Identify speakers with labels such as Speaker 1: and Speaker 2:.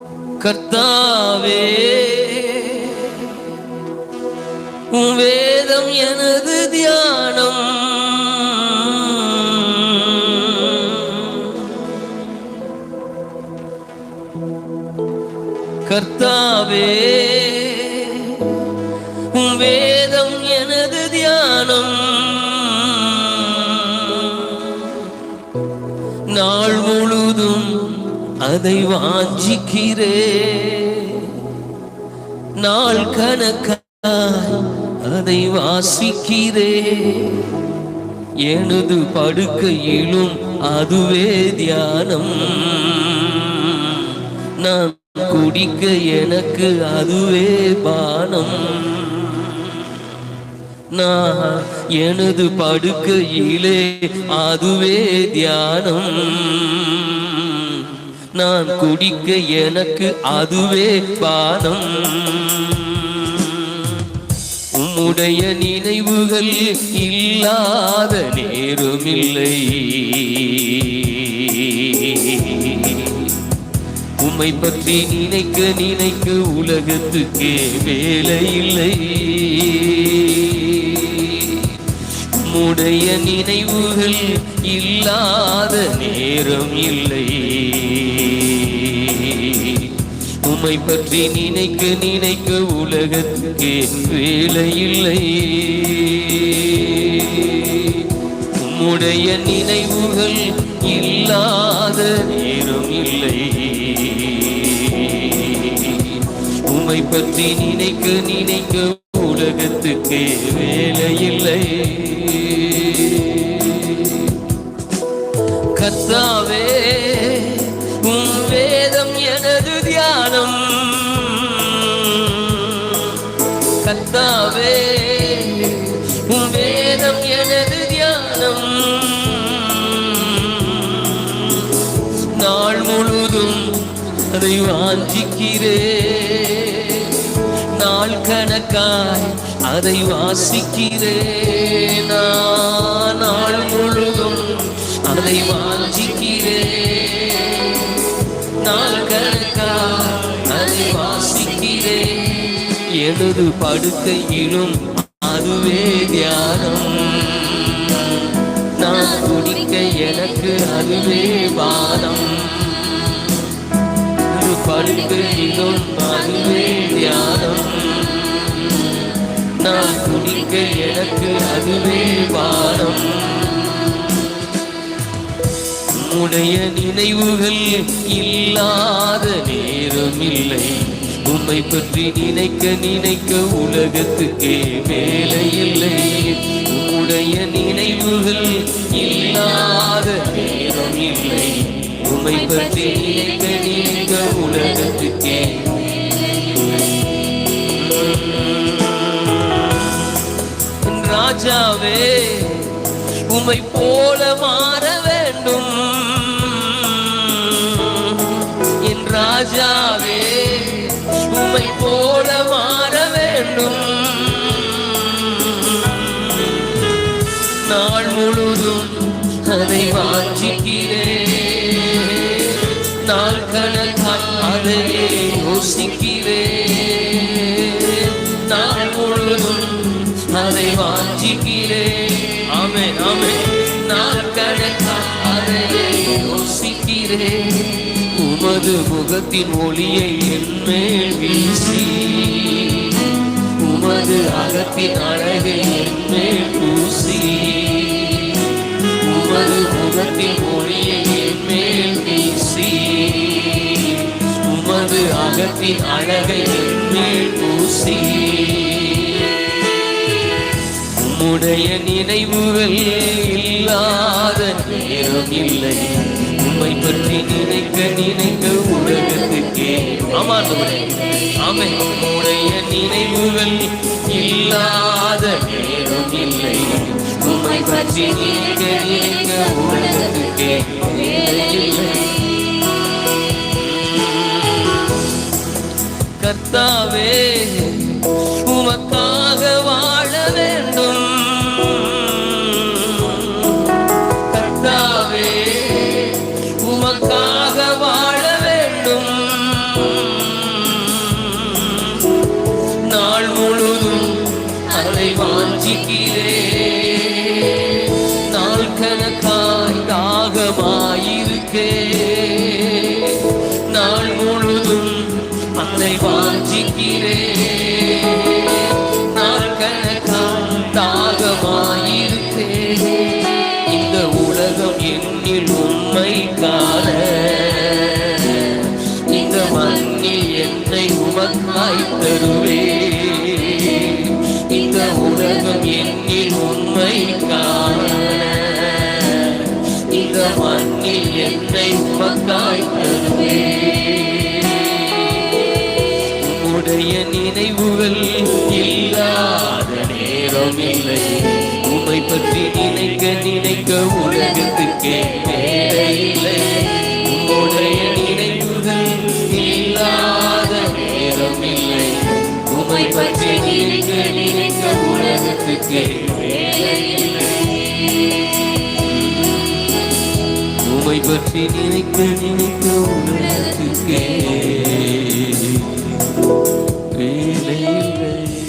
Speaker 1: கர்த்தாவே உன் வேதம் எனது தியானம். கர்த்தாவே உன் வே அதை வாஞ்சிக்கிறே நாள் கணக்காய் அதை வாசிக்கிறே. எனது படுக்கையிலும் அதுவே தியானம். நான் குடிக்க எனக்கு அதுவே பானம். நான் எனது படுக்கையிலே அதுவே தியானம். நான் குடிக்க எனக்கு அதுவே பானம் உம்முடைய நினைவுகள் இல்லாத நேருமில்லை. உம்மை பற்றி நினைக்க நினைக்க உலகத்துக்கே வேலை இல்லை உம்முடைய நினைவுகள் இல்லாத நேரம் இல்லை உமை பற்றி நினைக்க நினைக்க உலகத்துக்கே வேலை இல்லை உம்முடைய நினைவுகள் இல்லாத நேரம் இல்லை. உமை பற்றி நினைக்க நினைக்க உலகத்துக்கே வேலை இல்லை அதை வாஞ்சிக்கிறே. நாள் கணக்காய் அதை வாசிக்கிறே. நான் நாள் முழுதும் அதை வாஞ்சிக்கிறே. நாள் கணக்காய் அதை வாசிக்கிறே. எனது படுக்கையிலும் அதுவே தியானம். நான் குடிக்க எனக்கு அதுவே வாதம் ஒரு படுக்கையிலும் அதுவே தியானம் நான் குடிக்க எனக்கு அதுவே பாடம் உடைய நினைவுகள் இல்லாத நேரம் இல்லை உம்மை பற்றி நினைக்க நினைக்க உலகத்துக்கே வேலை இல்லை உடைய நினைவுகள் உம்மை பற்றி நினைக்க நினைக்க உலகத்துக்கே. ராஜாவே உமை போல மாற வேண்டும். என் ராஜாவே உமை போல மாற வேண்டும். நாள் முழுதும் அதை வாஞ்சிக்கிறேன். நாள் கணக்காய் அதையே யோசிக்கிறேன் நாள் முழுதும் அதை வாஞ்சிக்கிறேன் ஆமே ஆமே நாள் கணக்காய் அதையே யோசிக்கிறேன் உமது முகத்தின் ஒளியை என் வீசி. உமது அகத்தின் அழகை என் பூசி. உமது முகத்தின் ஒளி உமது அழகை மேல் பூசி. உம்முடைய நினைவுகள் இல்லாத நேரம் இல்லை. உம்மை பற்றி நினைக்க நினைக்க உலகத்துக்கே ஆமா ஆண்டவரே. உம்முடைய நினைவுகள் இல்லாத நேரம் இல்லை. உம்மை பற்றி நினைக்க நினைக்க கர்த்தாவே உமக்காக வாழ வேண்டும். கர்த்தாவே உமக்காக வாழ வேண்டும். நாள் முழுதும் அதை வாஞ்சிக்கிறேன் நாள் கணக்காய் தாகமாயிருக்கேன் நான் கணக்கால் தாகமாயிருப்பேன் இந்த உலகம் என்னில் உண்மை காண இந்த மண்ணில் என்னை உமக்காய் தருவே இந்த உலகம் என்னில் உண்மை காண இந்த மண்ணில் என்னை உமக்காய் தருவே உம்முடைய நினைவுகள் இல்லாத நேரம் இல்லை. உமை பற்றி நினைக்க நினைக்க உலகத்துக்கே இல்லை. உம்முடைய நினைவுகள் இல்லாத நேரம் இல்லை. உமை பற்றி நினைக்க நினைக்க உலகத்துக்கே உமை பற்றி நினைக்க நினைக்க உலகத்துக்கே Believe, believe.